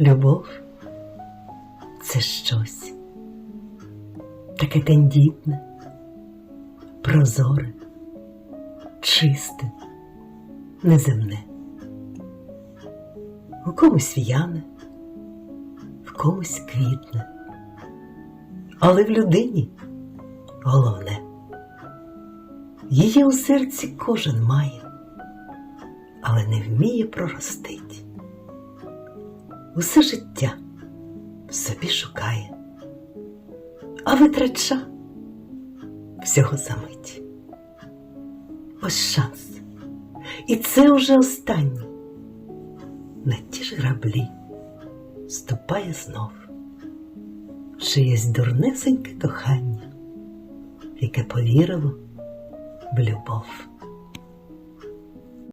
Любов це щось таке тендітне, прозоре, чисте, неземне. У комусь в'яне, в комусь квітне, але в людині головне. Її у серці кожен має, але не вміє проростить. Усе життя в собі шукає, а витрача всього за мить. Ось шанс. І це уже останній. На ті ж граблі ступає знов чиєсь дурнесеньке кохання, яке повірило в любов.